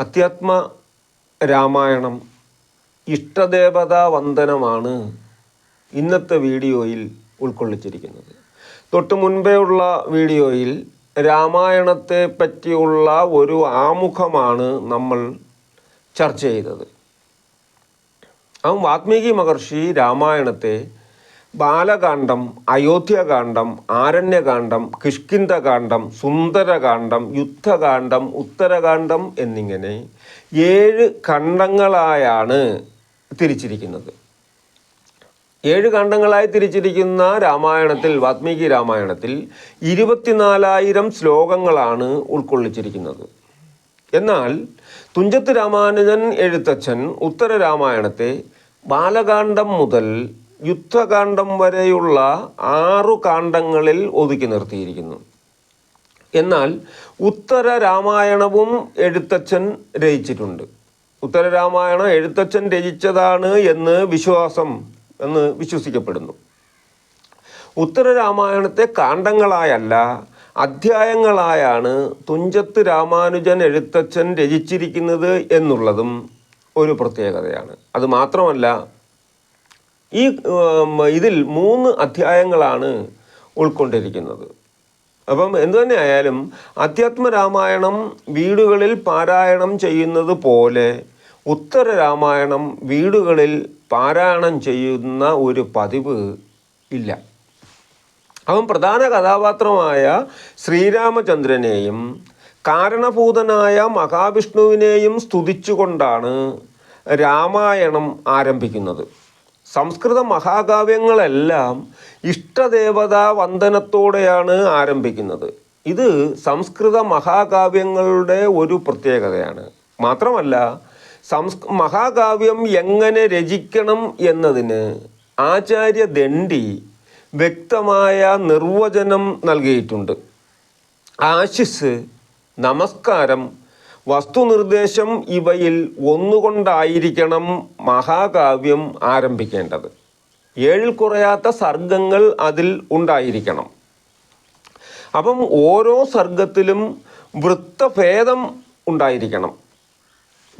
അധ്യാത്മ രാമായണം ഇഷ്ടദേവതാ വന്ദനമാണ് ഇന്നത്തെ വീഡിയോയിൽ ഉൾക്കൊള്ളിച്ചിരിക്കുന്നത്. തൊട്ട് മുൻപേ ഉള്ള വീഡിയോയിൽ രാമായണത്തെ പറ്റിയുള്ള ഒരു ആമുഖമാണ് നമ്മൾ ചർച്ച ചെയ്തത്. ആ വാത്മീകി മഹർഷി രാമായണത്തെ ബാലകാന്ഡം അയോധ്യകാന്ഡം ആരണ്യകാന്ഡം കിഷ്കിന്ധകാന്ഡം സുന്ദരകാന്ഡം യുദ്ധകാന്ഡം ഉത്തരകാന്ഡം എന്നിങ്ങനെ ഏഴ് ഖണ്ഡങ്ങളായാണ് തിരിച്ചിരിക്കുന്നത്. ഏഴ് ഖണ്ഡങ്ങളായി തിരിച്ചിരിക്കുന്ന രാമായണത്തിൽ വാത്മീകി രാമായണത്തിൽ ഇരുപത്തിനാലായിരം ശ്ലോകങ്ങളാണ് ഉൾക്കൊള്ളിച്ചിരിക്കുന്നത്. എന്നാൽ തുഞ്ചത്ത് രാമാനുജൻ എഴുത്തച്ഛൻ ഉത്തര രാമായണത്തെ ബാലകാന്ഡം മുതൽ യുദ്ധകാന്ഡം വരെയുള്ള ആറു കാണ്ഡങ്ങളിൽ ഒതുക്കി നിർത്തിയിരിക്കുന്നു. എന്നാൽ ഉത്തര രാമായണവും എഴുത്തച്ഛൻ രചിച്ചിട്ടുണ്ട്. ഉത്തര രാമായണം എഴുത്തച്ഛൻ രചിച്ചതാണ് എന്ന് വിശ്വാസം എന്ന് വിശ്വസിക്കപ്പെടുന്നു. ഉത്തര രാമായണത്തെ കാണ്ഡങ്ങളായല്ല അധ്യായങ്ങളായാണ് തുഞ്ചത്ത് രാമാനുജൻ എഴുത്തച്ഛൻ രചിച്ചിരിക്കുന്നത് എന്നുള്ളതും ഒരു പ്രത്യേകതയാണ്. അത് മാത്രമല്ല ഈ ഇതിൽ മൂന്ന് അധ്യായങ്ങളാണ് ഉൾക്കൊണ്ടിരിക്കുന്നത്. അപ്പം എന്തു തന്നെ ആയാലും അധ്യാത്മരാമായണം വീടുകളിൽ പാരായണം ചെയ്യുന്നത് പോലെ ഉത്തര രാമായണം വീടുകളിൽ പാരായണം ചെയ്യുന്ന ഒരു പതിവ് ഇല്ല. അവൻ പ്രധാന കഥാപാത്രമായ ശ്രീരാമചന്ദ്രനെയും കാരണഭൂതനായ മഹാവിഷ്ണുവിനെയും സ്തുതിച്ചുകൊണ്ടാണ് രാമായണം ആരംഭിക്കുന്നത്. സംസ്കൃത മഹാകാവ്യങ്ങളെല്ലാം ഇഷ്ടദേവതാ വന്ദനത്തോടെയാണ് ആരംഭിക്കുന്നത്. ഇത് സംസ്കൃത മഹാകാവ്യങ്ങളുടെ ഒരു പ്രത്യേകതയാണ്. മാത്രമല്ല സംസ് മഹാകാവ്യം എങ്ങനെ രചിക്കണം എന്നതിന് ആചാര്യ ദണ്ഡി വ്യക്തമായ നിർവചനം നൽകിയിട്ടുണ്ട്. ആശിസ് നമസ്കാരം വസ്തുനിർദ്ദേശം ഇവയിൽ ഒന്നുകൊണ്ടായിരിക്കണം മഹാകാവ്യം ആരംഭിക്കേണ്ടത്. ഏഴിൽ കുറയാത്ത സർഗങ്ങൾ അതിൽ ഉണ്ടായിരിക്കണം. അപ്പം ഓരോ സർഗത്തിലും വൃത്തഭേദം ഉണ്ടായിരിക്കണം.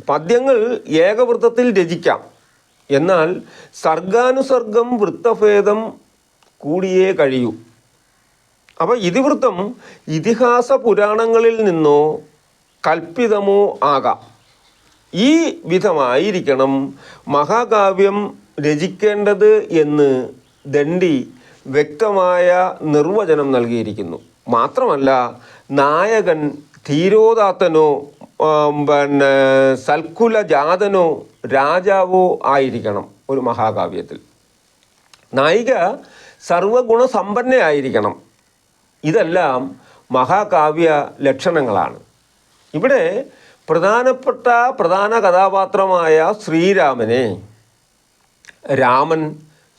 പദ്യങ്ങൾ ഏകവൃത്തത്തിൽ രചിക്കാം. എന്നാൽ സർഗാനുസർഗം വൃത്തഭേദം കൂടിയേ കഴിയൂ. അപ്പോൾ ഇതിവൃത്തം ഇതിഹാസ പുരാണങ്ങളിൽ നിന്നോ കൽപ്പിതമോ ആകാം. ഈ വിധമായിരിക്കണം മഹാകാവ്യം രചിക്കേണ്ടത് എന്ന് ദണ്ഡി വ്യക്തമായ നിർവചനം നൽകിയിരിക്കുന്നു. മാത്രമല്ല നായകൻ ധീരോദാത്തനോ പിന്നെ സൽക്കുല ജാതനോ രാജാവോ ആയിരിക്കണം ഒരു മഹാകാവ്യത്തിൽ. നായിക സർവഗുണസമ്പന്നയായിരിക്കണം. ഇതെല്ലാം മഹാകാവ്യ ലക്ഷണങ്ങളാണ്. ഇവിടെ പ്രധാനപ്പെട്ട പ്രധാന കഥാപാത്രമായ ശ്രീരാമനെ രാമൻ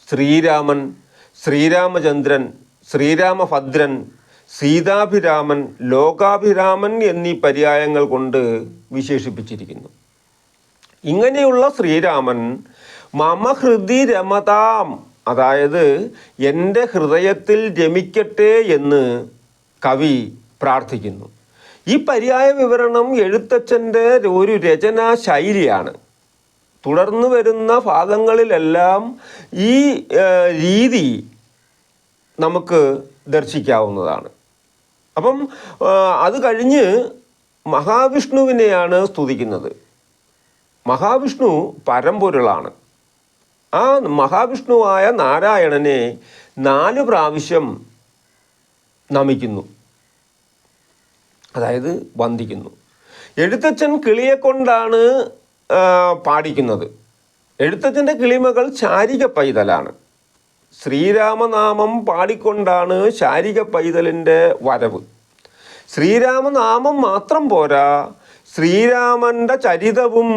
ശ്രീരാമൻ ശ്രീരാമചന്ദ്രൻ ശ്രീരാമഭദ്രൻ സീതാഭിരാമൻ ലോകാഭിരാമൻ എന്നീ പര്യായങ്ങൾ കൊണ്ട് വിശേഷിപ്പിച്ചിരിക്കുന്നു. ഇങ്ങനെയുള്ള ശ്രീരാമൻ മമഹൃതി രമതാം അതായത് എന്റെ ഹൃദയത്തിൽ രമിക്കട്ടെ എന്ന് കവി പ്രാർത്ഥിക്കുന്നു. ഈ പര്യായ വിവരണം എഴുത്തച്ഛന്റെ ഒരു രചനാ ശൈലിയാണ്. തുടർന്ന് വരുന്ന ഭാഗങ്ങളിലെല്ലാം ഈ രീതി നമുക്ക് ദർശിക്കാവുന്നതാണ്. അപ്പം അത് കഴിഞ്ഞ് മഹാവിഷ്ണുവിനെയാണ് സ്തുതിക്കുന്നത്. മഹാവിഷ്ണു പരമ്പൊരുളാണ്. ആ മഹാവിഷ്ണുവായ നാരായണനെ നാല് പ്രാവശ്യം നമിക്കുന്നു. അതായത് വന്ദിക്കുന്നു. എഴുത്തച്ഛൻ കിളിയെ കൊണ്ടാണ് പാടിക്കുന്നത്. എഴുത്തച്ഛന്റെ കിളിമകൾ ശാരിക പൈതലാണ്. ശ്രീരാമനാമം പാടിക്കൊണ്ടാണ് ശാരിക പൈതലിന്റെ വരവ്. ശ്രീരാമനാമം മാത്രം പോരാ ശ്രീരാമന്റെ ചരിതവും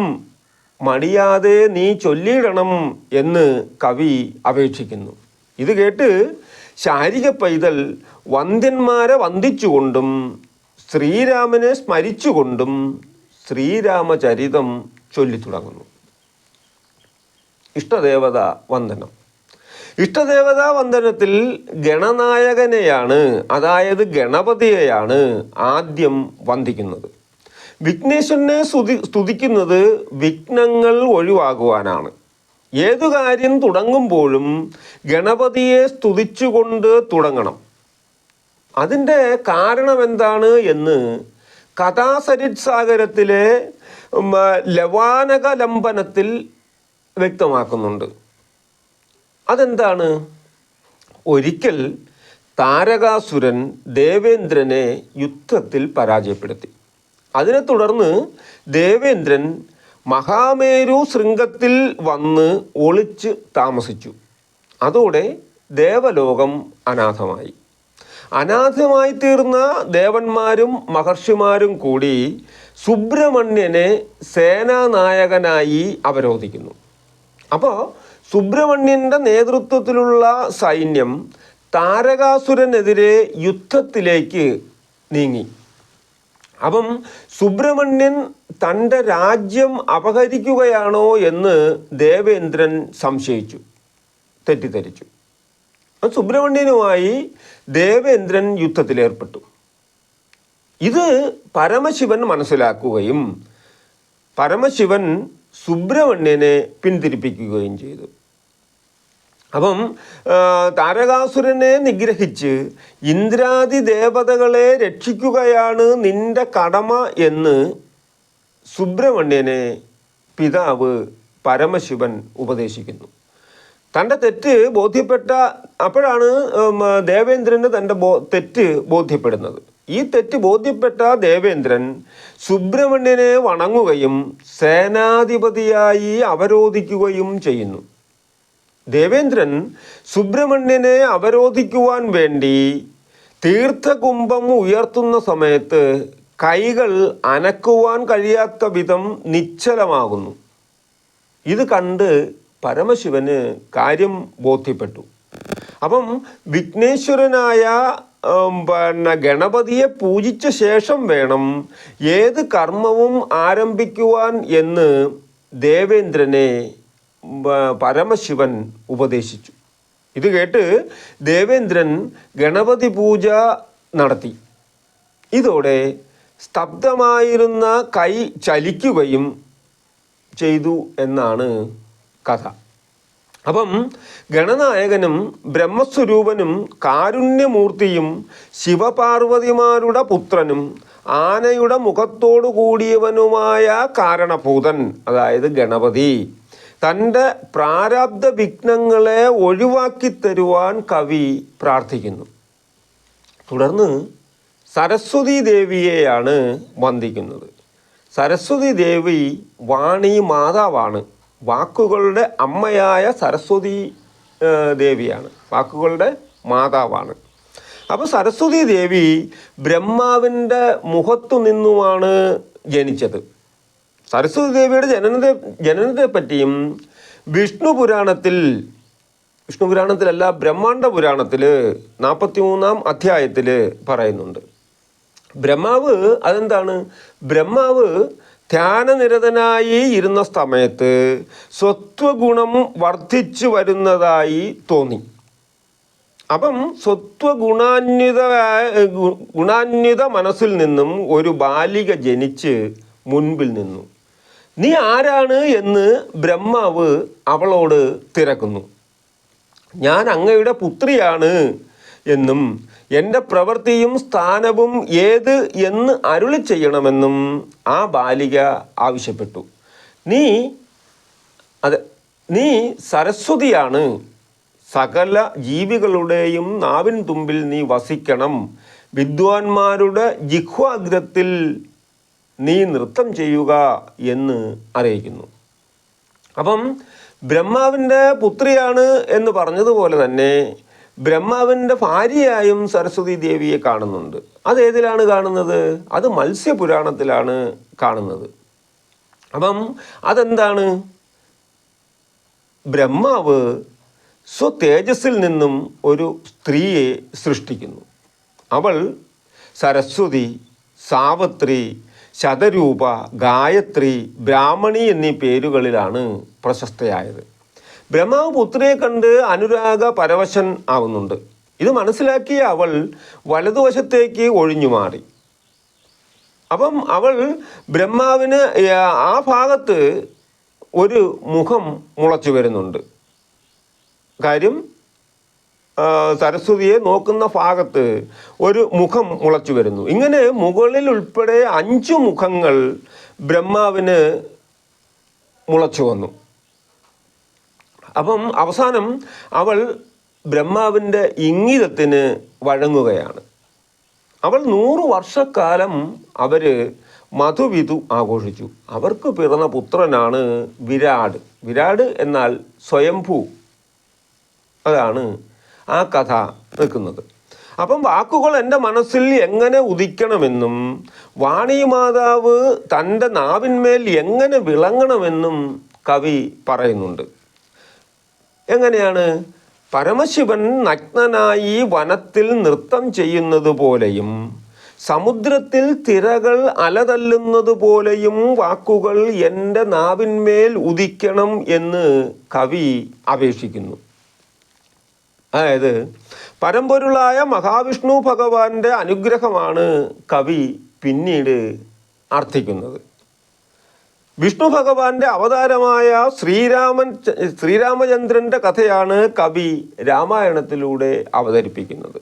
മടിയാതെ നീ ചൊല്ലിയിടണം എന്ന് കവി അപേക്ഷിക്കുന്നു. ഇത് കേട്ട് ശാരിക പൈതൽ വന്ധ്യന്മാരെ വന്ദിച്ചുകൊണ്ടും ശ്രീരാമനെ സ്മരിച്ചുകൊണ്ടും ശ്രീരാമചരിതം ചൊല്ലി തുടങ്ങുന്നു. ഇഷ്ടദേവത വന്ദനം. ഇഷ്ടദേവതാ വന്ദനത്തിൽ ഗണനായകനെയാണ് അതായത് ഗണപതിയെയാണ് ആദ്യം വന്ദിക്കുന്നത്. വിഘ്നേശ്വരനെ സ്തുതി സ്തുതിക്കുന്നത് വിഘ്നങ്ങൾ ഒഴിവാകുവാനാണ്. ഏതു കാര്യം തുടങ്ങുമ്പോഴും ഗണപതിയെ സ്തുതിച്ചുകൊണ്ട് തുടങ്ങണം. അതിന്റെ കാരണം എന്താണ് എന്ന് കഥാസരിത് സാഗരത്തിലെ ലവാനക ലംബനത്തിൽ വ്യക്തമാക്കുന്നുണ്ട്. അതെന്താണ്? ഒരിക്കൽ താരകാസുരൻ ദേവേന്ദ്രനെ യുദ്ധത്തിൽ പരാജയപ്പെടുത്തി. അതിനെ തുടർന്ന് ദേവേന്ദ്രൻ മഹാമേരു ശൃംഗത്തിൽ വന്ന് ഒളിച്ച് താമസിച്ചു. അതോടെ ദേവലോകം അനാഥമായി. അനാഥമായി തീർന്ന ദേവന്മാരും മഹർഷിമാരും കൂടി സുബ്രഹ്മണ്യനെ സേനാനായകനായി അവരോധിക്കുന്നു. അപ്പോൾ സുബ്രഹ്മണ്യന്റെ നേതൃത്വത്തിലുള്ള സൈന്യം താരകാസുരനെതിരെ യുദ്ധത്തിലേക്ക് നീങ്ങി. അപ്പം സുബ്രഹ്മണ്യൻ തന്റെ രാജ്യം അപഹരിക്കുകയാണോ എന്ന് ദേവേന്ദ്രൻ സംശയിച്ചു തെറ്റിദ്ധരിച്ചു. സുബ്രഹ്മണ്യനുമായി ദേവേന്ദ്രൻ യുദ്ധത്തിലേർപ്പെട്ടു. ഇത് പരമശിവൻ മനസ്സിലാക്കുകയും പരമശിവൻ സുബ്രഹ്മണ്യനെ പിന്തിരിപ്പിക്കുകയും ചെയ്തു. അപ്പം താരകാസുരനെ നിഗ്രഹിച്ച് ഇന്ദ്രാദി ദേവതകളെ രക്ഷിക്കുകയാണ് നിന്റെ കടമ എന്ന് സുബ്രഹ്മണ്യനെ പിതാവ് പരമശിവൻ ഉപദേശിക്കുന്നു. തന്റെ തെറ്റ് ബോധ്യപ്പെട്ട അപ്പോഴാണ് ദേവേന്ദ്രന് തന്റെ ബോ തെറ്റ് ബോധ്യപ്പെടുന്നത്. ഈ തെറ്റ് ബോധ്യപ്പെട്ട ദേവേന്ദ്രൻ സുബ്രഹ്മണ്യനെ വണങ്ങുകയും സേനാധിപതിയായി അവരോധിക്കുകയും ചെയ്യുന്നു. ദേവേന്ദ്രൻ സുബ്രഹ്മണ്യനെ അവരോധിക്കുവാൻ വേണ്ടി തീർത്ഥകുംഭം ഉയർത്തുന്ന സമയത്ത് കൈകൾ അനക്കുവാൻ കഴിയാത്ത വിധം നിശ്ചലമാകുന്നു. ഇത് കണ്ട് പരമശിവന് കാര്യം ബോധ്യപ്പെട്ടു. അപ്പം വിഘ്നേശ്വരനായ പിന്നെ ഗണപതിയെ പൂജിച്ച ശേഷം വേണം ഏത് കർമ്മവും ആരംഭിക്കുവാൻ എന്ന് ദേവേന്ദ്രനെ പരമശിവൻ ഉപദേശിച്ചു. ഇത് കേട്ട് ദേവേന്ദ്രൻ ഗണപതി പൂജ നടത്തി. ഇതോടെ സ്തബ്ധമായിരുന്ന കൈ ചലിക്കുകയും ചെയ്തു എന്നാണ് കഥ. അപ്പം ഗണനായകനും ബ്രഹ്മസ്വരൂപനും കാരുണ്യമൂർത്തിയും ശിവപാർവതിമാരുടെ പുത്രനും ആനയുടെ മുഖത്തോടു കൂടിയവനുമായ കാരണഭൂതൻ അതായത് ഗണപതി തന്റെ പ്രാരാബ്ധ വിഘ്നങ്ങളെ ഒഴിവാക്കി തരുവാൻ കവി പ്രാർത്ഥിക്കുന്നു. തുടർന്ന് സരസ്വതി ദേവിയെയാണ് വന്ദിക്കുന്നത്. സരസ്വതി ദേവി വാണി മാതാവാണ്. വാക്കുകളുടെ അമ്മയായ സരസ്വതി ദേവിയാണ്. വാക്കുകളുടെ മാതാവാണ്. അപ്പോൾ സരസ്വതി ദേവി ബ്രഹ്മാവിന്റെ മുഖത്തു നിന്നുമാണ് ജനിച്ചത്. സരസ്വതി ദേവിയുടെ ജനനത്തെ ജനനത്തെ പറ്റിയും വിഷ്ണു പുരാണത്തിൽ വിഷ്ണു പുരാണത്തിലല്ല ബ്രഹ്മാണ്ഡ പുരാണത്തിൽ നാൽപ്പത്തി മൂന്നാം അധ്യായത്തിൽ പറയുന്നുണ്ട്. ബ്രഹ്മാവ് അതെന്താണ്? ബ്രഹ്മാവ് ധ്യാനനിരതനായി ഇരുന്ന സമയത്ത് സ്വത്വഗുണം വർദ്ധിച്ചു വരുന്നതായി തോന്നി. അപ്പം സ്വത്വഗുണാന്വിത ഗുണാന്വിത മനസ്സിൽ നിന്നും ഒരു ബാലിക ജനിച്ച് മുൻപിൽ നിന്നു. നീ ആരാണ് എന്ന് ബ്രഹ്മാവ് അവളോട് തിരക്കുന്നു. ഞാൻ അങ്ങയുടെ പുത്രിയാണ്. എന്നും എന്റെ പ്രവൃത്തിയും സ്ഥാനവും ഏത് എന്ന് അരുളി ചെയ്യണമെന്നും ആ ബാലിക ആവശ്യപ്പെട്ടു. നീ അതെ നീ സരസ്വതിയാണ്. സകല ജീവികളുടെയും നാവിൻ തുമ്പിൽ നീ വസിക്കണം. വിദ്വാൻമാരുടെ ജിഹ്വാഗ്രത്തിൽ നീ നൃത്തം ചെയ്യുക എന്ന് അറിയിക്കുന്നു. അപ്പം ബ്രഹ്മാവിന്റെ പുത്രിയാണ് എന്ന് പറഞ്ഞതുപോലെ തന്നെ ബ്രഹ്മാവിന്റെ ഭാര്യയായും സരസ്വതി ദേവിയെ കാണുന്നുണ്ട്. അത് ഏതിലാണ് കാണുന്നത്? അത് മത്സ്യപുരാണത്തിലാണ് കാണുന്നത്. അപ്പം അതെന്താണ്? ബ്രഹ്മാവ് സ്വതേജസ്സിൽ നിന്നും ഒരു സ്ത്രീയെ സൃഷ്ടിക്കുന്നു. അവൾ സരസ്വതി സാവത്രി ശതരൂപ ഗായത്രി ബ്രാഹ്മണി എന്നീ പേരുകളിലാണ് പ്രശസ്തയായത്. ബ്രഹ്മാവ് പുത്രിയെ കണ്ട് അനുരാഗ പരവശൻ ആവുന്നുണ്ട്. ഇത് മനസ്സിലാക്കിയ അവൾ വലതുവശത്തേക്ക് ഒഴിഞ്ഞു മാറി. അപ്പം അവൾ ബ്രഹ്മാവിന് ആ ഭാഗത്ത് ഒരു മുഖം മുളച്ചു വരുന്നുണ്ട്. കാര്യം സരസ്വതിയെ നോക്കുന്ന ഭാഗത്ത് ഒരു മുഖം മുളച്ചു വരുന്നു. ഇങ്ങനെ മുകളിൽ ഉൾപ്പെടെ അഞ്ചു മുഖങ്ങൾ ബ്രഹ്മാവിന് മുളച്ചു വന്നു. അപ്പം അവസാനം അവൾ ബ്രഹ്മാവിന്റെ ഇംഗിതത്തിന് വഴങ്ങുകയാണ്. അവൾ നൂറ് വർഷക്കാലം അവർ മധുവിധു ആഘോഷിച്ചു. അവർക്ക് പിറന്ന പുത്രനാണ് വിരാട്. വിരാട് എന്നാൽ സ്വയംഭൂ. അതാണ് ആ കഥ നിൽക്കുന്നത്. അപ്പം വാക്കുകൾ എന്റെ മനസ്സിൽ എങ്ങനെ ഉദിക്കണമെന്നും വാണി മാതാവ് തന്റെ നാവിന്മേൽ എങ്ങനെ വിളങ്ങണമെന്നും കവി പറയുന്നുണ്ട്. എങ്ങനെയാണ്? പരമശിവൻ നഗ്നനായി വനത്തിൽ നൃത്തം ചെയ്യുന്നത് പോലെയും സമുദ്രത്തിൽ തിരകൾ അലതല്ലുന്നത് പോലെയും വാക്കുകൾ എന്റെ നാവിന്മേൽ ഉദിക്കണം എന്ന് കവി അപേക്ഷിക്കുന്നു. അതായത് പരമ്പൊരുളായ മഹാവിഷ്ണു ഭഗവാന്റെ അനുഗ്രഹമാണ് കവി പിന്നീട് അർത്ഥിക്കുന്നത്. വിഷ്ണു ഭഗവാന്റെ അവതാരമായ ശ്രീരാമൻ ശ്രീരാമചന്ദ്രന്റെ കഥയാണ് കവി രാമായണത്തിലൂടെ അവതരിപ്പിക്കുന്നത്.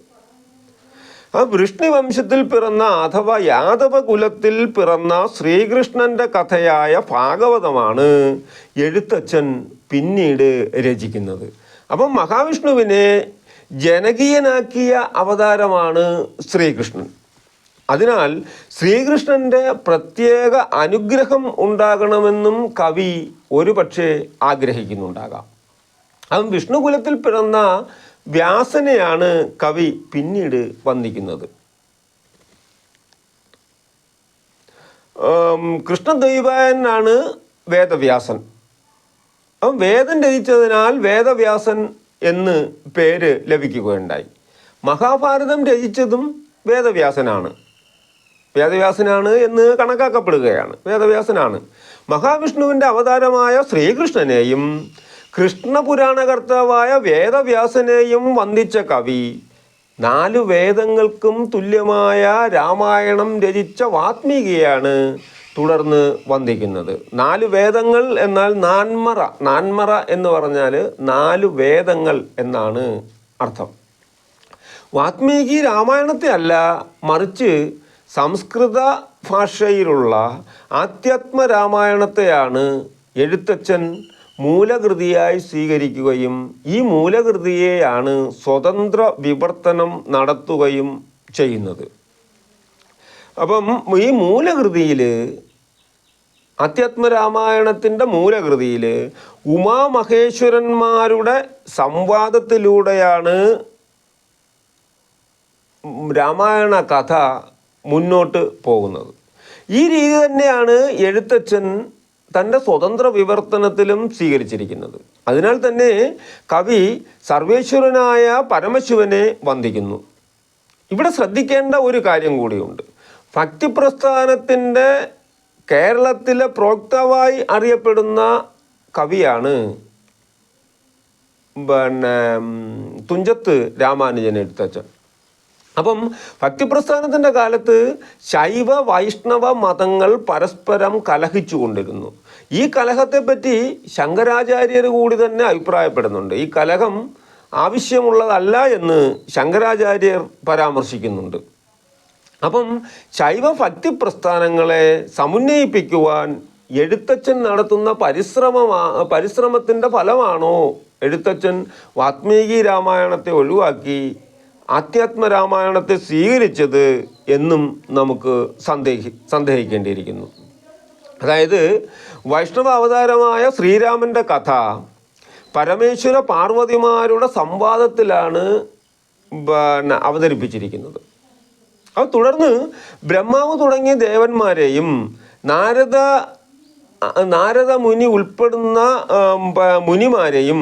ആ വൃഷ്ണിവംശത്തിൽ പിറന്ന അഥവാ യാദവ കുലത്തിൽ പിറന്ന ശ്രീകൃഷ്ണന്റെ കഥയായ ഭാഗവതമാണ് എഴുത്തച്ഛൻ പിന്നീട് രചിക്കുന്നത്. അപ്പം മഹാവിഷ്ണുവിനെ ജനകീയനാക്കിയ അവതാരമാണ് ശ്രീകൃഷ്ണൻ. അതിനാൽ ശ്രീകൃഷ്ണന്റെ പ്രത്യേക അനുഗ്രഹം ഉണ്ടാകണമെന്നും കവി ഒരുപക്ഷെ ആഗ്രഹിക്കുന്നുണ്ടാകാം. അവൻ വിഷ്ണുകുലത്തിൽ പിറന്ന വ്യാസനെയാണ് കവി പിന്നീട് വന്ദിക്കുന്നത്. കൃഷ്ണദ്വൈപായനാണ് വേദവ്യാസൻ. അപ്പം വേദം രചിച്ചതിനാൽ വേദവ്യാസൻ എന്ന് പേര് ലഭിക്കുകയുണ്ടായി. മഹാഭാരതം രചിച്ചതും വേദവ്യാസനാണ്. വേദവ്യാസനാണ് എന്ന് കണക്കാക്കപ്പെടുകയാണ്. വേദവ്യാസനാണ്. മഹാവിഷ്ണുവിന്റെ അവതാരമായ ശ്രീകൃഷ്ണനെയും കൃഷ്ണപുരാണകർത്താവായ വേദവ്യാസനെയും വന്ദിച്ച കവി. നാലു വേദങ്ങൾക്കും തുല്യമായ രാമായണം രചിച്ച വാത്മീകിയാണ് തുടർന്ന് വന്ദിക്കുന്നത്. നാല് വേദങ്ങൾ എന്നാൽ നാൻമറ. നാൻമറ എന്ന് പറഞ്ഞാൽ നാല് വേദങ്ങൾ എന്നാണ് അർത്ഥം. വാത്മീകി രാമായണത്തെ അല്ല മറിച്ച് സംസ്കൃത ഭാഷയിലുള്ള ആധ്യാത്മ രാമായണത്തെയാണ് എഴുത്തച്ഛൻ മൂലകൃതിയായി സ്വീകരിക്കുകയും ഈ മൂലകൃതിയെയാണ് സ്വതന്ത്ര വിവർത്തനം നടത്തുകയും ചെയ്യുന്നത്. അപ്പം ഈ മൂലകൃതിയിൽ അധ്യാത്മരാമായണത്തിന്റെ മൂലകൃതിയിൽ ഉമാമഹേശ്വരന്മാരുടെ സംവാദത്തിലൂടെയാണ് രാമായണ കഥ മുന്നോട്ട് പോകുന്നത്. ഈ രീതി തന്നെയാണ് എഴുത്തച്ഛൻ തന്റെ സ്വതന്ത്ര വിവർത്തനത്തിലും സ്വീകരിച്ചിരിക്കുന്നത്. അതിനാൽ തന്നെ കവി സർവേശ്വരനായ പരമശിവനെ വന്ദിക്കുന്നു. ഇവിടെ ശ്രദ്ധിക്കേണ്ട ഒരു കാര്യം കൂടിയുണ്ട്. ഭക്തിപ്രസ്ഥാനത്തിന്റെ കേരളത്തിലെ പ്രോക്തവായി അറിയപ്പെടുന്ന കവിയാണ് പിന്നെ തുഞ്ചത്ത് രാമാനുജൻ എഴുത്തച്ഛൻ. അപ്പം ഭക്തിപ്രസ്ഥാനത്തിന്റെ കാലത്ത് ശൈവ വൈഷ്ണവ മതങ്ങൾ പരസ്പരം കലഹിച്ചു കൊണ്ടിരുന്നു ഈ കലഹത്തെപ്പറ്റി ശങ്കരാചാര്യർ കൂടി തന്നെ അഭിപ്രായപ്പെടുന്നുണ്ട്. ഈ കലഹം ആവശ്യമുള്ളതല്ല എന്ന് ശങ്കരാചാര്യർ പരാമർശിക്കുന്നുണ്ട്. അപ്പം ശൈവ ഭക്തി പ്രസ്ഥാനങ്ങളെ സമുന്നയിപ്പിക്കുവാൻ എഴുത്തച്ഛൻ നടത്തുന്ന പരിശ്രമമാ പരിശ്രമത്തിന്റെ ഫലമാണോ എഴുത്തച്ഛൻ വാത്മീകി രാമായണത്തെ ഒഴിവാക്കി ആധ്യാത്മ രാമായണത്തെ സ്വീകരിച്ചത് എന്നും നമുക്ക് സന്ദേഹി സന്ദേഹിക്കേണ്ടിയിരിക്കുന്നു. അതായത് വൈഷ്ണവ അവതാരമായ ശ്രീരാമന്റെ കഥ പരമേശ്വര പാർവതിമാരുടെ സംവാദത്തിലാണ് പിന്നെ അവതരിപ്പിച്ചിരിക്കുന്നത്. അത് തുടർന്ന് ബ്രഹ്മാവ് തുടങ്ങിയ ദേവന്മാരെയും നാരദ നാരദ മുനി ഉൾപ്പെടുന്ന മുനിമാരെയും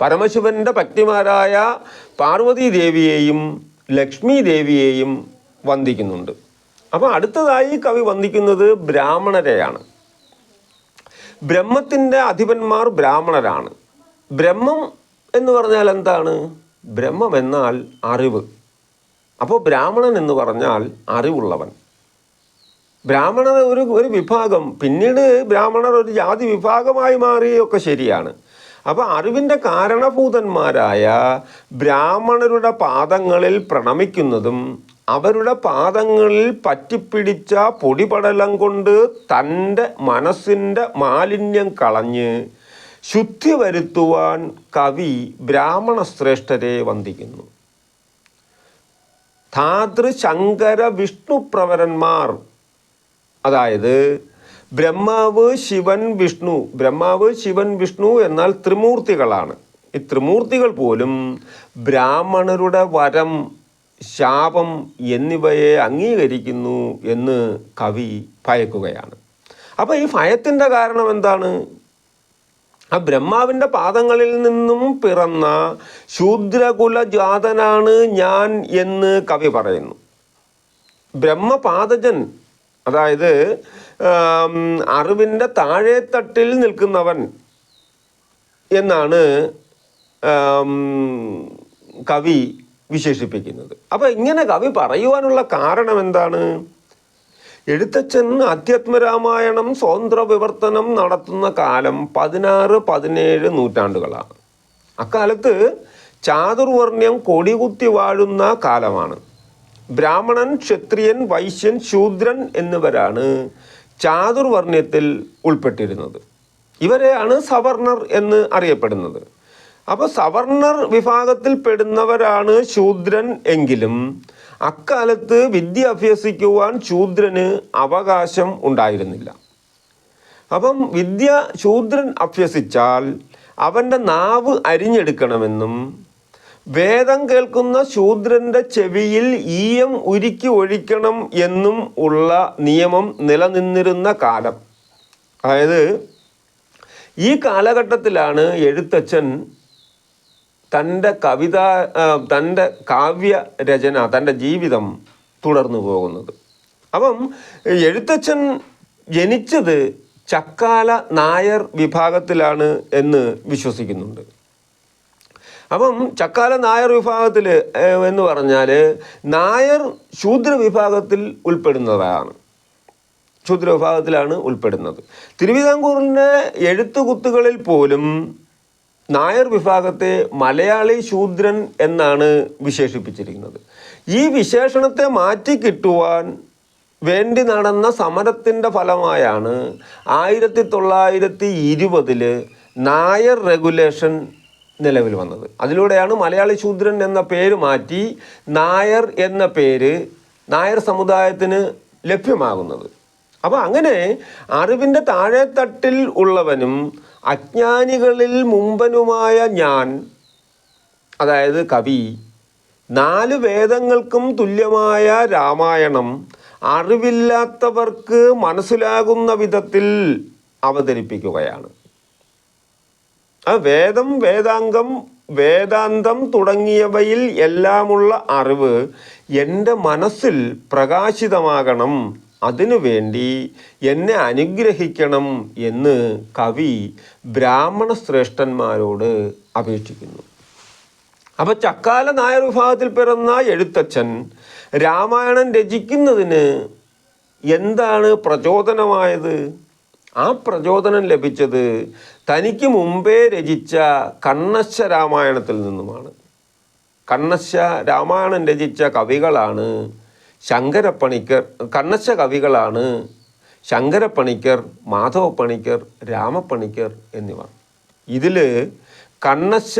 പരമശിവന്റെ ഭക്തിമാരായ പാർവതി ദേവിയെയും ലക്ഷ്മി ദേവിയെയും വന്ദിക്കുന്നുണ്ട്. അപ്പോൾ അടുത്തതായി കവി വന്ദിക്കുന്നത് ബ്രാഹ്മണരെയാണ്. ബ്രഹ്മത്തിന്റെ അധിപന്മാർ ബ്രാഹ്മണരാണ്. ബ്രഹ്മം എന്ന് പറഞ്ഞാൽ എന്താണ്? ബ്രഹ്മം എന്നാൽ അറിവ്. അപ്പോൾ ബ്രാഹ്മണൻ എന്ന് പറഞ്ഞാൽ അറിവുള്ളവൻ. ബ്രാഹ്മണർ ഒരു ഒരു വിഭാഗം. പിന്നീട് ബ്രാഹ്മണർ ഒരു ജാതി വിഭാഗമായി മാറിയൊക്കെ ശരിയാണ്. അപ്പോൾ അറിവിന്റെ കാരണഭൂതന്മാരായ ബ്രാഹ്മണരുടെ പാദങ്ങളിൽ പ്രണമിക്കുന്നതും അവരുടെ പാദങ്ങളിൽ പറ്റിപ്പിടിച്ച പൊടിപടലം കൊണ്ട് തന്റെ മനസ്സിന്റെ മാലിന്യം കളഞ്ഞ് ശുദ്ധി വരുത്തുവാൻ കവി ബ്രാഹ്മണ ശ്രേഷ്ഠരെ വന്ദിക്കുന്നു. ധാതൃ ശങ്കര വിഷ്ണു വിഷ്ണുപ്രവരന്മാർ അതായത് ബ്രഹ്മാവ് ശിവൻ വിഷ്ണു. ബ്രഹ്മാവ് ശിവൻ വിഷ്ണു എന്നാൽ ത്രിമൂർത്തികളാണ്. ഈ ത്രിമൂർത്തികൾ പോലും ബ്രാഹ്മണരുടെ വരം ശാപം എന്നിവയെ അംഗീകരിക്കുന്നു എന്ന് കവി ഭയക്കുകയാണ്. അപ്പോൾ ഈ ഭയത്തിന്റെ കാരണം എന്താണ്? ആ ബ്രഹ്മാവിന്റെ പാദങ്ങളിൽ നിന്നും പിറന്ന ശൂദ്രകുല ജാതനാണ് ഞാൻ എന്ന് കവി പറയുന്നു. ബ്രഹ്മപാദജൻ അതായത് അറിവിന്റെ താഴെത്തട്ടിൽ നിൽക്കുന്നവൻ എന്നാണ് കവി വിശേഷിപ്പിക്കുന്നത്. അപ്പോൾ ഇങ്ങനെ കവി പറയുവാനുള്ള കാരണം എന്താണ്? എഴുത്തച്ഛൻ അധ്യാത്മരാമായണം സ്വതന്ത്ര വിവർത്തനം നടത്തുന്ന കാലം പതിനാറ് പതിനേഴ് നൂറ്റാണ്ടുകളാണ്. അക്കാലത്ത് ചാതുർവർണ്യം കൊടികുത്തി വാഴുന്ന കാലമാണ്. ബ്രാഹ്മണൻ ക്ഷത്രിയൻ വൈശ്യൻ ശൂദ്രൻ എന്നിവരാണ് ചാതുർവർണ്യത്തിൽ ഉൾപ്പെട്ടിരുന്നത്. ഇവരെയാണ് സവർണർ എന്ന് അറിയപ്പെടുന്നത്. അപ്പോൾ സവർണർ വിഭാഗത്തിൽ പെടുന്നവരാണ് ശൂദ്രൻ എങ്കിലും അക്കാലത്ത് വിദ്യ അഭ്യസിക്കുവാൻ ശൂദ്രന് അവകാശം ഉണ്ടായിരുന്നില്ല. അപ്പം വിദ്യ ശൂദ്രൻ അഭ്യസിച്ചാൽ അവന്റെ നാവ് അരിഞ്ഞെടുക്കണമെന്നും വേദം കേൾക്കുന്ന ശൂദ്രന്റെ ചെവിയിൽ ഈയം ഉരുക്കി ഒഴിക്കണം എന്നും ഉള്ള നിയമം നിലനിന്നിരുന്ന കാലം. അതായത് ഈ കാലഘട്ടത്തിലാണ് എഴുത്തച്ഛൻ തന്റെ കവിത തന്റെ കാവ്യ രചന തന്റെ ജീവിതം തുടർന്നു പോകുന്നത്. അപ്പം എഴുത്തച്ഛൻ ജനിച്ചത് ചക്കാല നായർ വിഭാഗത്തിലാണ് എന്ന് വിശ്വസിക്കുന്നുണ്ട്. അപ്പം ചക്കാല നായർ വിഭാഗത്തിൽ എന്ന് പറഞ്ഞാൽ നായർ ശൂദ്ര വിഭാഗത്തിൽ ഉൾപ്പെടുന്നതാണ്. ശൂദ്ര വിഭാഗത്തിലാണ് ഉൾപ്പെടുന്നത്. തിരുവിതാംകൂറിന്റെ എഴുത്തുകുത്തുകളിൽ പോലും നായർ വിഭാഗത്തെ മലയാളി ശൂദ്രൻ എന്നാണ് വിശേഷിപ്പിച്ചിരിക്കുന്നത്. ഈ വിശേഷണത്തെ മാറ്റിക്കിട്ടുവാൻ വേണ്ടി നടന്ന സമരത്തിന്റെ ഫലമായാണ് ആയിരത്തി തൊള്ളായിരത്തി ഇരുപതിൽ നായർ റെഗുലേഷൻ നിലവിൽ വന്നത്. അതിലൂടെയാണ് മലയാളി ശൂദ്രൻ എന്ന പേര് മാറ്റി നായർ എന്ന പേര് നായർ സമുദായത്തിന് ലഭ്യമാകുന്നത്. അപ്പോൾ അങ്ങനെ അറിവിന്റെ താഴെത്തട്ടിൽ ഉള്ളവനും അജ്ഞാനികളിൽ മുമ്പനുമായ ഞാൻ അതായത് കവി നാല് വേദങ്ങൾക്കും തുല്യമായ രാമായണം അറിവില്ലാത്തവർക്ക് മനസ്സിലാകുന്ന വിധത്തിൽ അവതരിപ്പിക്കുകയാണ്. ആ വേദം വേദാംഗം വേദാന്തം തുടങ്ങിയവയിൽ എല്ലാമുള്ള അറിവ് എന്റെ മനസ്സിൽ പ്രകാശിതമാകണം. അതിനു വേണ്ടി എന്നെ അനുഗ്രഹിക്കണം എന്ന് കവി ബ്രാഹ്മണ ശ്രേഷ്ഠന്മാരോട് അപേക്ഷിക്കുന്നു. അപ്പോൾ ചക്കാല നായർ വിഭാഗത്തിൽ പിറന്ന എഴുത്തച്ഛൻ രാമായണം രചിക്കുന്നതിന് എന്താണ് പ്രചോദനമായത്? ആ പ്രചോദനം ലഭിച്ചത് തനിക്ക് മുമ്പേ രചിച്ച കണ്ണശ രാമായണത്തിൽ നിന്നുമാണ്. കണ്ണശ രാമായണം രചിച്ച കവികളാണ് ശങ്കരപ്പണിക്കർ കണ്ണശ കവികളാണ് ശങ്കരപ്പണിക്കർ മാധവപ്പണിക്കർ രാമപ്പണിക്കർ എന്നിവർ. ഇതിൽ കണ്ണശ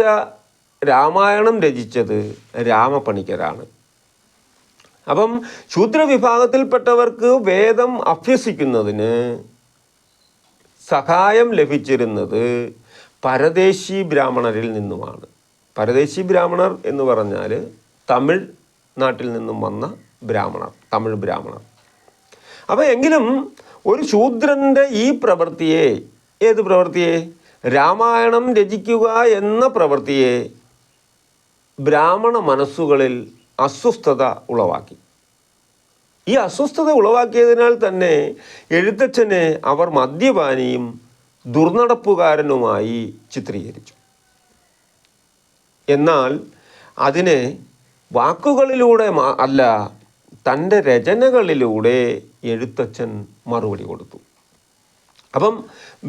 രാമായണം രചിച്ചത് രാമപ്പണിക്കരാണ്. അപ്പം ശൂദ്രവിഭാഗത്തിൽപ്പെട്ടവർക്ക് വേദം അഭ്യസിക്കുന്നതിന് സഹായം ലഭിച്ചിരുന്നത് പരദേശി ബ്രാഹ്മണരിൽ നിന്നുമാണ്. പരദേശി ബ്രാഹ്മണർ എന്ന് പറഞ്ഞാൽ തമിഴ് നാട്ടിൽ നിന്നും വന്ന ബ്രാഹ്മണർ തമിഴ് ബ്രാഹ്മണർ. അപ്പോൾ എങ്കിലും ഒരു ശൂദ്രന്റെ ഈ പ്രവൃത്തിയെ ഏത് പ്രവൃത്തിയെ? രാമായണം രചിക്കുക എന്ന പ്രവൃത്തിയെ ബ്രാഹ്മണ മനസ്സുകളിൽ അസ്വസ്ഥത ഉളവാക്കി. ഈ അസ്വസ്ഥത ഉളവാക്കിയതിനാൽ തന്നെ എഴുത്തച്ഛനെ അവർ മദ്യപാനിയും ദുർനടപ്പുകാരനുമായി ചിത്രീകരിച്ചു. എന്നാൽ അതിനെ വാക്കുകളിലൂടെ അല്ല തന്റെ രചനകളിലൂടെ എഴുത്തച്ഛൻ മറുപടി കൊടുത്തു. അപ്പം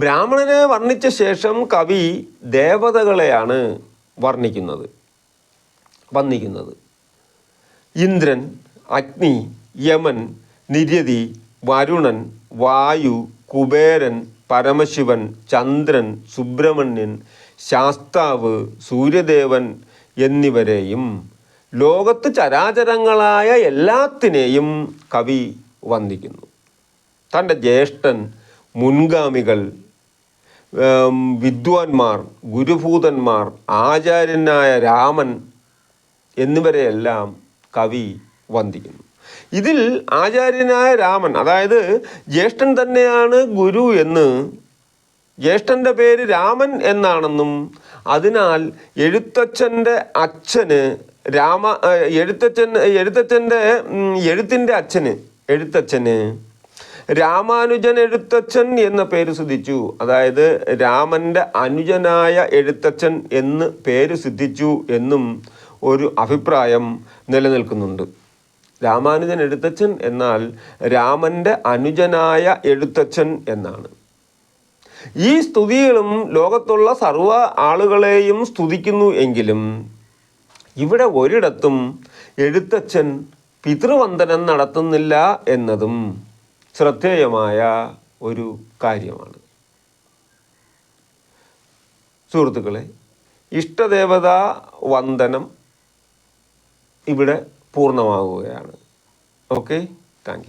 ബ്രാഹ്മണനെ വർണിച്ച ശേഷം കവി ദേവതകളെയാണ് വർണിക്കുന്നത് വന്നിക്കുന്നത് ഇന്ദ്രൻ അഗ്നി യമൻ നിര്യതി വരുണൻ വായു കുബേരൻ പരമശിവൻ ചന്ദ്രൻ സുബ്രഹ്മണ്യൻ ശാസ്താവ് സൂര്യദേവൻ എന്നിവരെയും ലോകത്ത് ചരാചരങ്ങളായ എല്ലാത്തിനെയും കവി വന്ദിക്കുന്നു. തന്റെ ജ്യേഷ്ഠൻ മുൻഗാമികൾ വിദ്വാൻമാർ ഗുരുഭൂതന്മാർ ആചാര്യനായ രാമൻ എന്നിവരെയെല്ലാം കവി വന്ദിക്കുന്നു. ഇതിൽ ആചാര്യനായ രാമൻ അതായത് ജ്യേഷ്ഠൻ തന്നെയാണ് ഗുരു എന്ന് ജ്യേഷ്ഠന്റെ പേര് രാമൻ എന്നാണെന്നും അതിനാൽ എഴുത്തച്ഛന്റെ അച്ഛന് രാമ എഴുത്തച്ഛൻ എഴുത്തച്ഛന്റെ എഴുത്തിന്റെ അച്ഛന് എഴുത്തച്ഛന് രാമാനുജൻ എഴുത്തച്ഛൻ എന്ന പേര് സിദ്ധിച്ചു. അതായത് രാമന്റെ അനുജനായ എഴുത്തച്ഛൻ എന്ന് പേര് സിദ്ധിച്ചു എന്നും ഒരു അഭിപ്രായം നിലനിൽക്കുന്നുണ്ട്. രാമാനുജൻ എഴുത്തച്ഛൻ എന്നാൽ രാമന്റെ അനുജനായ എഴുത്തച്ഛൻ എന്നാണ്. ഈ സ്തുതികളും ലോകത്തുള്ള സർവ ആളുകളെയും സ്തുതിക്കുന്നു എങ്കിലും ഇവിടെ ഒരിടത്തും എഴുത്തച്ഛൻ പിതൃവന്ദനം നടത്തുന്നില്ല എന്നതും ശ്രദ്ധേയമായ ഒരു കാര്യമാണ്. സുഹൃത്തുക്കളെ ഇഷ്ടദേവതാ വന്ദനം ഇവിടെ പൂർണമാവുകയാണ്. Okay thank